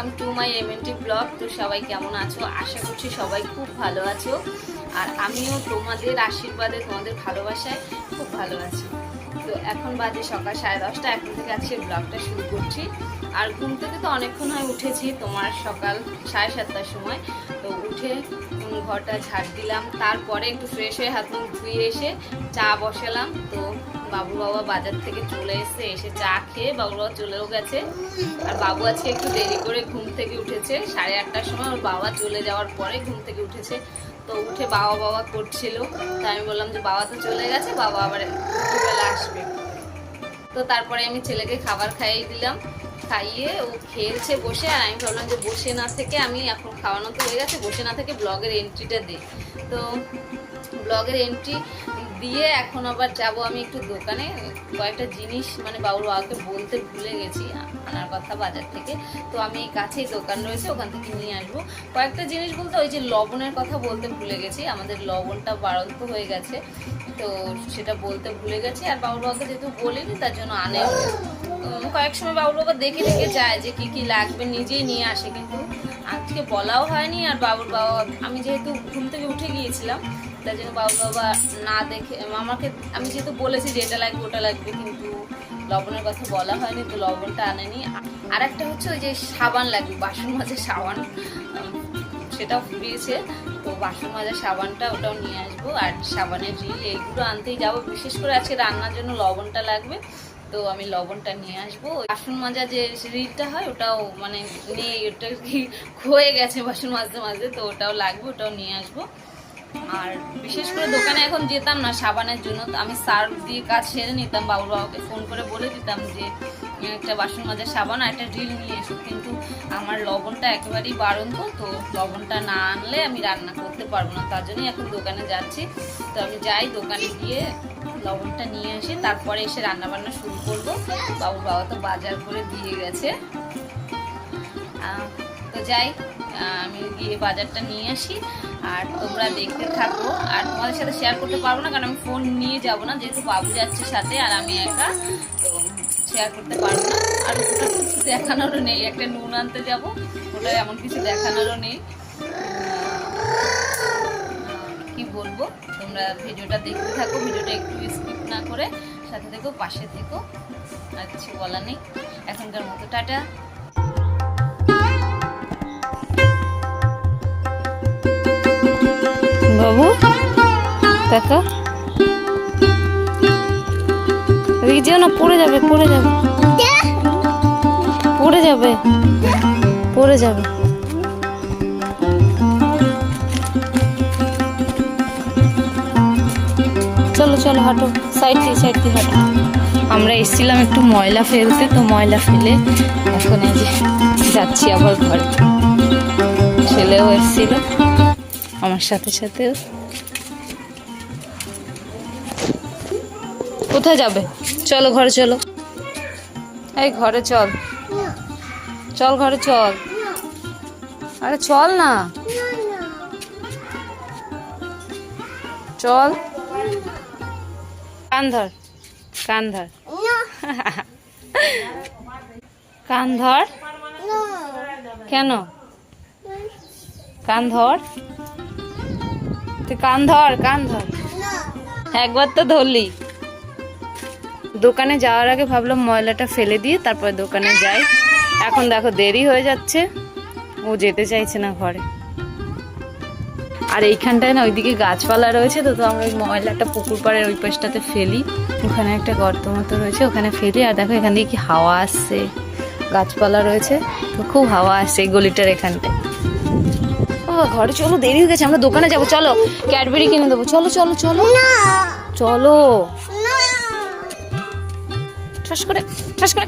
Welcome to my MNT blog তো সবাই কেমন আছো? আশা করছি সবাই খুব ভালো আছো। আর আমিও তোমাদের আশীর্বাদে, তোমাদের ভালোবাসায় খুব ভালো আছি। তো এখন বাজে সকাল সাড়ে দশটা। এখন থেকে আজকে ব্লগটা শুরু করছি। আর ঘুম থেকে তো অনেকক্ষণ হয় উঠেছি, তোমার সকাল সাড়ে সাতটার সময়। তো উঠে ঘরটা ঝাড় দিলাম, তারপরে একটু ফ্রেশ হয়ে হাত মুখ ধুয়ে এসে চা বসালাম। তো বাবু বাবা বাজার থেকে চলে এসে এসে চা খেয়ে বাবু বাবা চলেও গেছে। আর বাবু আজকে একটু দেরি করে ঘুম থেকে উঠেছে, সাড়ে আটটার সময় ওর বাবা চলে যাওয়ার পরে ঘুম থেকে উঠেছে। তো উঠে বাবা বাবা করছিল, তো আমি বললাম যে বাবা তো চলে গেছে, বাবা আবার দুপুরবেলা আসবে। তো তারপরে আমি ছেলেকে খাবার খাইয়ে দিলাম। খাইয়ে ও খেলছে বসে, আর আমি ভাবলাম যে বসে না থেকে আমি এখন খাওয়ানো তো হয়ে গেছে, বসে না থেকে ব্লগের এন্ট্রিটা দিই। তো ব্লগের এন্ট্রি দিয়ে এখন আবার যাব আমি একটু দোকানে, কয়েকটা জিনিস মানে বাবুর বাবাকে বলতে ভুলে গেছি আনার কথা বাজার থেকে। তো আমি কাছেই দোকান রয়েছে, ওখান থেকে নিয়ে আসব। কয়েকটা জিনিস বলতে ওই যে লবণের কথা বলতে ভুলে গেছি, আমাদের লবণটা বাড়ন্ত হয়ে গেছে, তো সেটা বলতে ভুলে গেছি। আর বাবুর বাবাকে যেহেতু বলিনি, তার জন্য আনে কয়েক সময় বাবুর বাবা দেখে দেখে যায় যে কি কি লাগবে, নিজেই নিয়ে আসে, কিন্তু আজকে বলাও হয়নি আর বাবুর বাবা, আমি যেহেতু ঘুম থেকে উঠে গিয়েছিলাম, তার জন্য বাবুর বাবা না দেখে আমাকে আমি যেহেতু বলেছি যে এটা লাগবে, ওটা লাগবে, কিন্তু লবণের কথা বলা হয়নি, তো লবণটা আনেনি। আর একটা হচ্ছে ওই যে সাবান লাগবে, বাসন মাঝে সাবান সেটাও ফুরিয়েছে, তো বাসন মাজার সাবানটা ওটাও নিয়ে আসব, আর সাবানের রিল এইগুলো আনতেই যাব, বিশেষ করে আজকে রান্নার জন্য লবণটা লাগবে। তো আমি লবণটা নিয়ে আসব। বাসন মাজা যে রিলটা হয়, ওটাও মানে নেই ওটা কি ক্ষয়ে গেছে বাসন মাজতে মাজতে, তো ওটাও লাগবে, ওটাও নিয়ে আসব। আর বিশেষ করে দোকানে এখন যেতাম না সাবানের জন্য আমি সার্ফ দিয়ে কাজ সেরে নিতাম, বাবুর বাবাকে ফোন করে বলে দিতাম যে, একটা বাসন মাজার সাবান আর একটা ড্রিল নিয়ে এসো। কিন্তু আমার লবণটা একেবারেই বারণ তো তো লবণটা না আনলে আমি রান্না করতে পারব না। তার জন্যই এখন দোকানে যাচ্ছি। তো আমি যাই দোকানে গিয়ে লবণটা নিয়ে আসি তারপরে এসে রান্না বান্না শুরু করব। বাবুর বাবা তো বাজার করে দিয়ে গেছে। তো যাই আমি গিয়ে বাজারটা নিয়ে আসি। আর তোমরা দেখতে থাকো। আর তোমাদের সাথে শেয়ার করতে পারব না, কারণ আমি ফোন নিয়ে যাব না। যেহেতু বাবু যাচ্ছে সাথে, আর আমি একা, তো শেয়ার করতে পারব না। আর কিছু দেখানোরও নেই। একটা নুন আনতে যাব, ওটা এমন কিছু দেখানোরও নেই। বলব তোমরা ভিডিওটা দেখতে থাকো ভিডিওটা একটু স্কিপ না করে সাথে থেকো পাশে থেকো আর কিছু বলা নেই। এখনকার মতো টাটা। বাবু দেখো। এদিকে যেও না পড়ে যাবে পড়ে যাবে। পড়ে যাবে পড়ে যাবে। চলো চলো, হাঁটো। সাইড দিয়ে সাইড দিয়ে, হাঁটো। আমরা এসেছিলাম একটু ময়লা ফেলতে, তো ময়লা ফেলে এখন এই যে যাচ্ছি আবার ঘরে। ছেলেও এসেছিল, আমার সাথে সাথে কোথায় যাবে? চলো, ঘরে চলো। এই ঘরে চল। চল, ঘরে চল। আরে চল না। চল। কান ধর কান ধর কান? ধর কেন কান ধর তুই কান ধর কান ধর একবার তো ধরলি। দোকানে যাওয়ার আগে ভাবলাম ময়লাটা ফেলে দিয়ে তারপরে দোকানে যাই। এখন দেখো দেরি হয়ে যাচ্ছে। ও যেতে চাইছে না ঘরে। আর এইখানটায় না ওইদিকে গাছপালা রয়েছে তো তো আমরা ওই ময়লাটা পুকুর পাড়ের ওই পাশটাতে ফেলি। ওখানে একটা গর্ত মতো রয়েছে ওখানে ফেলি। আর দেখো এখান দিয়ে কি হাওয়া আসছে গাছপালা রয়েছে তো খুব হাওয়া আসছে এই গলিটার এখানটায়। ও ঘরে চলো দেরি হয়ে গেছে আমরা দোকানে যাব চলো। ক্যাডবেরি কিনে দেবো চলো চলো চলো। চলো। ঠাস করে ঠাস করে।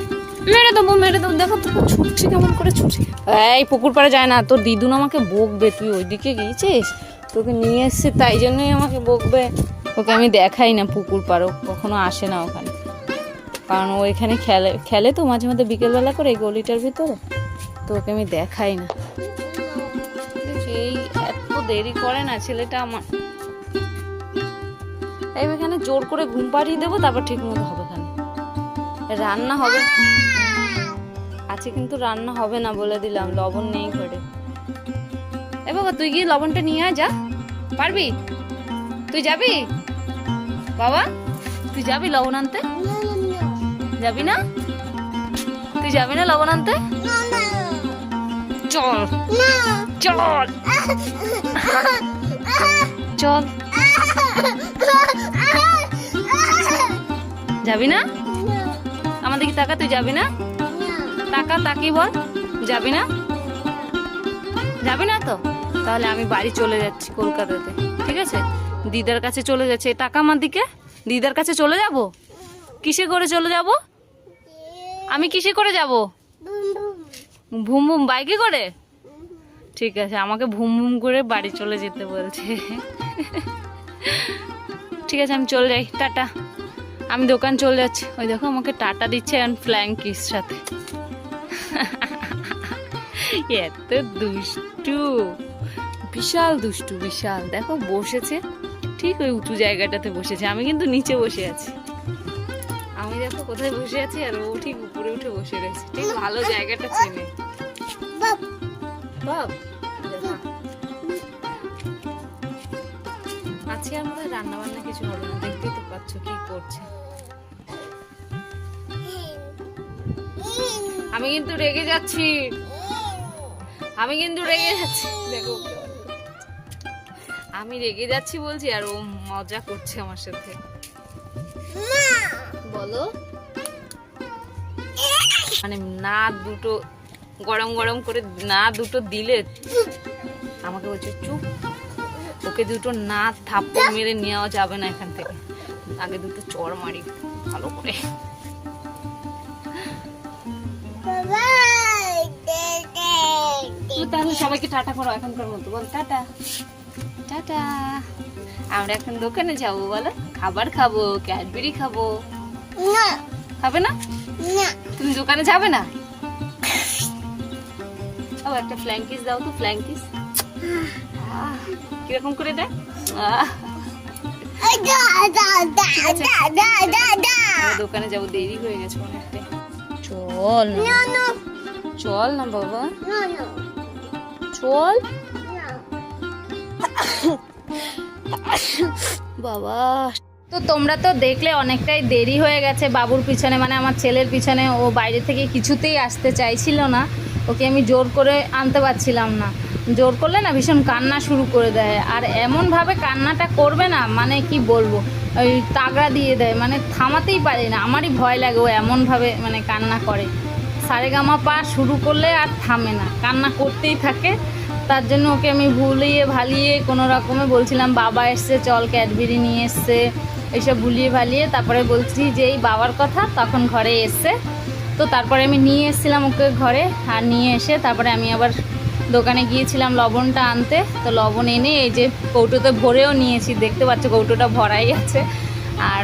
মেরে দেবো মেরে দেবো। দেখো তো ছুটছে কেমন করে ছুটছে। এই পুকুর পাড়ে যায় না তোর দিদুন আমাকে বকবে তুই ওইদিকে গিয়েছিস? তোকে নিয়ে এসছে, তাই জন্যই আমাকে বকবে। ওকে আমি দেখাই না পুকুর পাড়ও কখনো আসে না ওখানে। কারণ ও এখানে খেলে খেলে তো মাঝে মাঝে বিকেলবেলা করে এই গলিটার ভিতরে। তো ওকে আমি দেখাই না। এই এত দেরি করে না ছেলেটা আমার। এই এখানে জোর করে ঘুম পাড়িয়ে দেবো, তারপর ঠিক মতো হবে এখানে রান্না হবে। আজ আজকে কিন্তু রান্না হবে না বলে দিলাম, লবণ নেই ঘরে। বাবা, তুই গিয়ে লবণটা নিয়ে আয়, যা। পারবি? তুই যাবি? বাবা, তুই যাবি লবণ আনতে? যাবি না? তুই যাবি না লবণ আনতে? চল। চল। চল। যাবি না? আমাদের কি তাকা, তুই যাবি না? তাকা তাকি বল। যাবি না? যাবি না তো? তাহলে আমি বাড়ি চলে যাচ্ছি কলকাতাতে। ঠিক আছে? দিদার কাছে চলে যাচ্ছে। টাকা আমার দিকে? দিদার কাছে চলে যাব? কিসে করে চলে যাব? আমি কিসে করে যাব? ভুম ভুম বাইকে করে? ঠিক আছে, আমাকে ভুম ভুম করে বাড়ি চলে যেতে বলছে। ঠিক আছে, আমি চলে যাই। টাটা। আমি দোকান চলে যাচ্ছি। ওই দেখো, আমাকে টাটা দিচ্ছে অ্যান্ড ফ্ল্যাঙ্কিস সাথে। এত দুষ্টু। বিশাল দুষ্টু বিশাল। দেখো বসেছে। ঠিক ওই উঁচু জায়গাটাতে বসেছে। আমি কিন্তু নিচে বসে আছি। আমি দেখো কোথায় বসে আছি আর ও ঠিক উপরে উঠে বসে রয়েছে। ঠিক ভালো জায়গাটা চেনে। বাব আজকে মনে রান্না বান্না কিছু হবে না। দেখতেই তো পাচ্ছ কি করছে। আমি কিন্তু রেগে যাচ্ছি। আমি কিন্তু রেগে যাচ্ছি। দেখো। আমি রেগে যাচ্ছি বলছি আর ও মজা করছে আমার সাথে। বলো। মানে না দুটো গরম গরম করে না দুটো দিলে আমাকে বলছে চুপ। ওকে দুটো না থাপ্পড় মেরে নেওয়া যাবে না এখান থেকে। আগে দুটো চর মারি ভালো করে। তাহলে সবাইকে টাটা করো এখনকার মতো। বল টাটা। টাটা। আমরা এখন দোকানে যাব বলো। খাবার খাব ক্যাডবেরি খাব। খাবে না? তুমি দোকানে যাবে না? ও একটা ফ্ল্যাঙ্কিস দাও তো ফ্ল্যাঙ্কিস কীরকম করে দেয়? দোকানে যাব দেরি হয়ে গেছে অনেকটাই। চল না। চল না বাবা। চল। বাবা। তো তোমরা তো দেখলে অনেকটাই দেরি হয়ে গেছে বাবুর পিছনে মানে আমার ছেলের পিছনে। ও বাইরে থেকে কিছুতেই আসতে চাইছিল না। ওকে আমি জোর করে আনতে পারছিলাম না। জোর করলে না ভীষণ কান্না শুরু করে দেয়। আর এমনভাবে কান্নাটা করবে না মানে কি বলব? ওই তাগড়া দিয়ে দেয় মানে থামাতেই পারি না। আমারই ভয় লাগে ও এমনভাবে মানে কান্না করে। সারেগামা পা শুরু করলে আর থামে না। কান্না করতেই থাকে। তার জন্য ওকে আমি ভুলিয়ে ভালিয়ে কোনো রকমে বলছিলাম, বাবা এসছে, চল ক্যাডবেরি নিয়ে এসছে। এইসব ভুলিয়ে ভালিয়ে তারপরে বলছি যে এই বাবার কথা, তখন ঘরে এসছে তো তারপরে আমি নিয়ে এসেছিলাম ওকে ঘরে আর নিয়ে এসে তারপরে আমি আবার দোকানে গিয়েছিলাম লবণটা আনতে। তো লবণ এনে এই যে কৌটোতে ভরেও নিয়েছি, দেখতে পাচ্ছ কৌটোটা ভরাই আছে। আর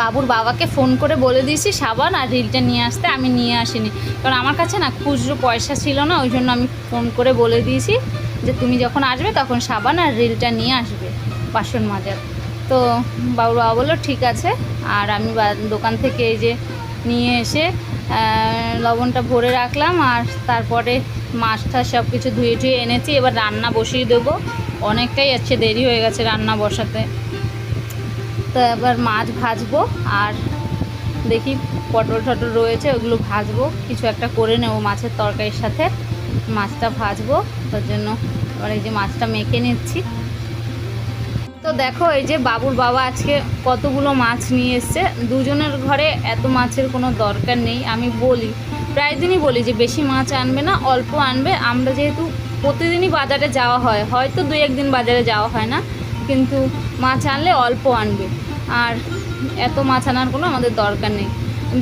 বাবুর বাবাকে ফোন করে বলে দিয়েছি, সাবান আর রিলটা নিয়ে আসতে, আমি নিয়ে আসিনি। কারণ আমার কাছে না খুচরো পয়সা ছিল না, ওই জন্য আমি ফোন করে বলে দিয়েছি যে তুমি যখন আসবে তখন সাবান আর রিলটা নিয়ে আসবে বাসন মাজার। তো বাবুর বাবা বলল, ঠিক আছে। আর আমি দোকান থেকে এই যে নিয়ে এসে লবণটা ভরে রাখলাম আর তারপরে মাছটা সব কিছু ধুয়ে ধুয়ে এনেছি। এবার রান্না বসিয়ে দেবো। অনেকটাই আছে দেরি হয়ে গেছে রান্না বসাতে। তো এবার মাছ ভাজবো আর দেখি পটল টটল রয়েছে, ওগুলো ভাজবো। কিছু একটা করে নেব মাছের তরকারির সাথে। মাছটা ভাজবো তার জন্য এবার এই যে মাছটা মেখে নিচ্ছি। তো দেখো, এই যে বাবুর বাবা আজকে কতগুলো মাছ নিয়ে এসছে। দুজনের ঘরে এত মাছের কোনো দরকার নেই, আমি বলি। প্রায় দিনই বলি যে বেশি মাছ আনবে না, অল্প আনবে। আমরা যেহেতু প্রতিদিনই বাজারে যাওয়া হয়, হয়তো দুই একদিন বাজারে যাওয়া হয় না, কিন্তু মাছ আনলে অল্প আনবে। আর এত মাছ আনার কোনো আমাদের দরকার নেই।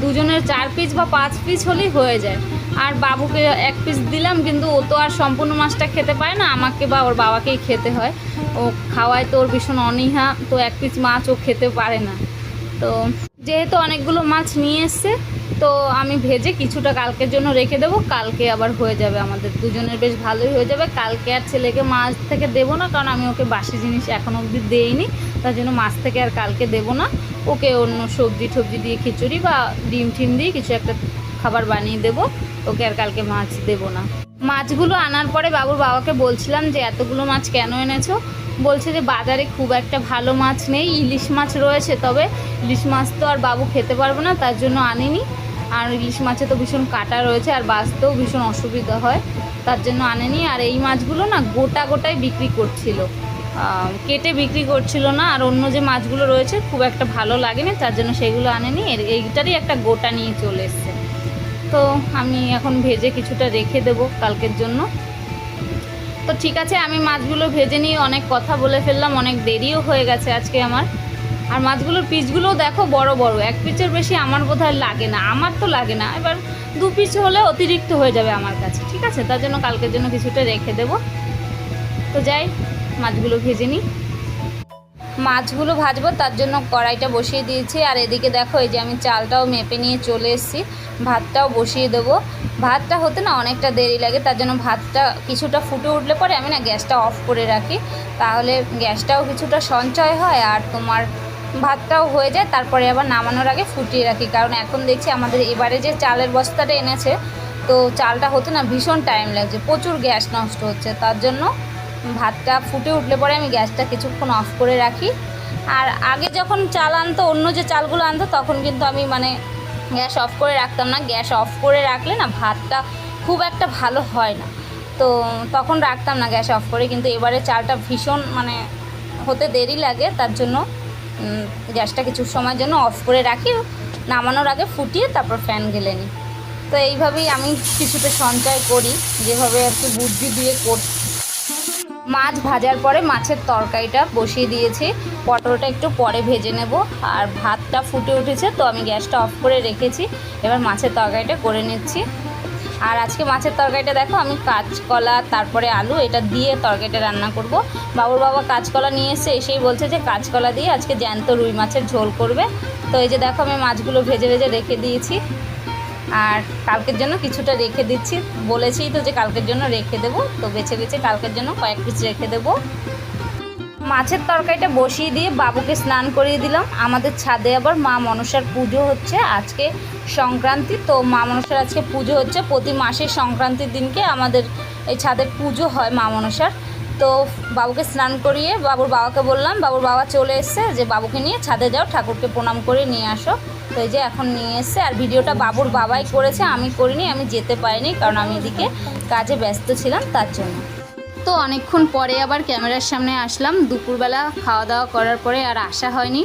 দুজনের চার পিস বা পাঁচ পিস হলেই হয়ে যায়। আর বাবুকে এক পিস দিলাম, কিন্তু ও তো আর সম্পূর্ণ মাছটা খেতে পারে না। আমাকে বা ওর বাবাকেই খেতে হয়। ও খাওয়ায় তো ওর ভীষণ অনীহা, তো এক পিস মাছ ও খেতে পারে না। তো যেহেতু অনেকগুলো মাছ নিয়ে এসছে, তো আমি ভেজে কিছুটা কালকের জন্য রেখে দেবো। কালকে আবার হয়ে যাবে আমাদের দুজনের, বেশ ভালোই হয়ে যাবে। কালকে আর ছেলেকে মাছ থেকে দেবো না, কারণ আমি ওকে বাসি জিনিস এখন অবধি দেইনি। তার জন্য মাছ থেকে আর কালকে দেবো না। ওকে অন্য সবজি টবজি দিয়ে খিচুড়ি বা ডিম টিম দিয়ে কিছু একটা খাবার বানিয়ে দেবো। ওকে আর কালকে মাছ দেবো না। মাছগুলো আনার পরে বাবুর বাবাকে বলছিলাম যে, এতগুলো মাছ কেন এনেছো? বলছে যে, বাজারে খুব একটা ভালো মাছ নেই, ইলিশ মাছ রয়েছে, তবে ইলিশ মাছ তো আর বাবু খেতে পারব না, তার জন্য আনেনি। আর ইলিশ মাছে তো ভীষণ কাটা রয়েছে, আর বাঁচতেও ভীষণ অসুবিধা হয়, তার জন্য আনেনি। আর এই মাছগুলো না গোটা গোটাই বিক্রি করছিল। কেটে বিক্রি করছিল না, আর অন্য যে মাছগুলো রয়েছে খুব একটা ভালো লাগেনি, তার জন্য সেগুলো আনেনি। এইটারই একটা গোটা নিয়ে চলে এসছে। তো আমি এখন ভেজে কিছুটা রেখে দেবো কালকের জন্য। তো ঠিক আছে, আমি মাছগুলো ভেজে নিয়ে অনেক কথা বলে ফেললাম, অনেক দেরিও হয়ে গেছে আজকে আমার। আর মাছগুলোর পিসগুলোও দেখো বড় বড়, এক পিসের বেশি আমার বোধহয় লাগে না, আমার তো লাগে না। এবার দু পিস হলে অতিরিক্ত হয়ে যাবে আমার কাছে, ঠিক আছে? তার জন্য কালকের জন্য কিছুটা রেখে দেবো। তো যাই মাছগুলো ভেজে নিই। মাছগুলো ভাজবো, তার জন্য কড়াইটা বসিয়ে দিয়েছি। আর এদিকে দেখো, এই যে আমি চালটাও মেপে নিয়ে চলে এসেছি। ভাতটাও বসিয়ে দেবো। ভাতটা হতে না অনেকটা দেরি লাগে, তার জন্য ভাতটা কিছুটা ফুটে উঠলে পরে আমি না গ্যাসটা অফ করে রাখি। তাহলে গ্যাসটাও কিছুটা সঞ্চয় হয় আর তোমার ভাতটাও হয়ে যায়, তারপরে আবার নামানোর আগে ফুটিয়ে রাখি। কারণ এখন দেখছি আমাদের এবারে যে চালের বস্তাটা এনেছে, তো চালটা হতে না ভীষণ টাইম লাগছে, প্রচুর গ্যাস নষ্ট হচ্ছে। তার জন্য ভাতটা ফুটে উঠলে পরে আমি গ্যাসটা কিছুক্ষণ অফ করে রাখি। আর আগে যখন চাল আনতো, অন্য যে চালগুলো আনতো, তখন কিন্তু আমি মানে গ্যাস অফ করে রাখতাম না। গ্যাস অফ করে রাখলে না ভাতটা খুব একটা ভালো হয় না। তো তখন রাখতাম না গ্যাস অফ করে, কিন্তু এবারে চালটা ভীষণ মানে হতে দেরি লাগে, তার জন্য গ্যাসটা কিছু সময়ের জন্য অফ করে রাখি। নামানোর আগে ফুটিয়ে তারপর ফ্যান গেলে নিই তো এইভাবেই আমি কিছুটা সঞ্চয় করি, যেভাবে আর কি বুদ্ধি দিয়ে করছি। মাছ ভাজার পরে মাছের তরকারিটা বসিয়ে দিয়েছি। পটলটা একটু পরে ভেজে নেব। আর ভাতটা ফুটে উঠেছে, তো আমি গ্যাসটা অফ করে রেখেছি। এবার মাছের তরকারিটা করে নিচ্ছি। আর আজকে মাছের তরকারিটা দেখো, আমি কাঁচকলা, তারপরে আলু, এটা দিয়ে তরকারিটা রান্না করব। বাবুর বাবা কাঁচকলা নিয়ে এসে এসেই বলছে যে কাঁচকলা দিয়ে আজকে জ্যান্ত রুই মাছের ঝোল করবে। তো এই যে দেখো, আমি মাছগুলো ভেজে ভেজে রেখে দিয়েছি। আর কালকের জন্য কিছুটা রেখে দিচ্ছি। বলেছি তো যে কালকের জন্য রেখে দেবো, তো বেছে বেছে কালকের জন্য কয়েক পিস রেখে দেবো। মাছের তরকারিটা বসিয়ে দিয়ে বাবুকে স্নান করিয়ে দিলাম। আমাদের ছাদে আবার মা মনসার পুজো হচ্ছে আজকে সংক্রান্তি, তো মা মনসার আজকে পুজো হচ্ছে। প্রতি মাসের সংক্রান্তির দিনকে আমাদের এই ছাদের পুজো হয় মা মনসার। তো বাবুকে স্নান করিয়ে বাবুর বাবাকে বললাম, বাবুর বাবা চলে এসছে, যে বাবুকে নিয়ে ছাদে যাও, ঠাকুরকে প্রণাম করে নিয়ে আসো। তো এই যে এখন নিয়ে এসছে, আর ভিডিওটা বাবুর বাবাই করেছে, আমি করিনি, আমি যেতে পারিনি, কারণ আমি এদিকে কাজে ব্যস্ত ছিলাম তার জন্য। তো অনেকক্ষণ পরে আবার ক্যামেরার সামনে আসলাম, দুপুরবেলা খাওয়া দাওয়া করার পরে আর আসা হয়নি।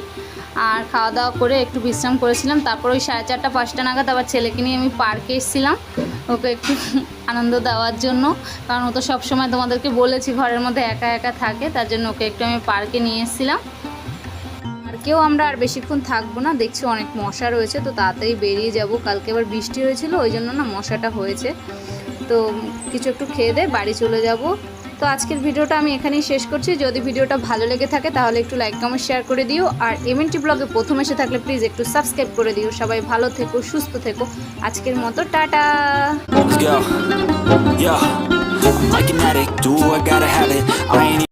আর খাওয়া দাওয়া করে একটু বিশ্রাম করেছিলাম, তারপর ওই সাড়ে চারটা, পাঁচটা নাগাদ আবার ছেলেকে নিয়ে আমি পার্কে এসেছিলাম। ওকে একটু আনন্দ দেওয়ার জন্য। কারণ ও তো সবসময় তোমাদেরকে বলেছি ঘরের মধ্যে একা একা থাকে, তার জন্য ওকে একটু আমি পার্কে নিয়ে এসেছিলাম। কেউ আমরা আর বেশিক্ষণ থাকব না, দেখছি অনেক মশা রয়েছে, তো তাড়াতাড়ি বেরিয়ে যাব। কালকে আবার বৃষ্টি হয়েছিল, ওই জন্য না মশাটা হয়েছে। তো কিছু একটু খেয়ে দে, বাড়ি চলে যাব। তো আজকের ভিডিওটা আমি এখানেই শেষ করছি। যদি ভিডিওটা ভালো লেগে থাকে, তাহলে একটু লাইক কমেন্ট শেয়ার করে দিও। আর এমএনটি ব্লগে প্রথম এসে থাকলে প্লিজ একটু সাবস্ক্রাইব করে দিও। সবাই ভালো থেকো, সুস্থ থেকো। আজকের মতো, টাটা!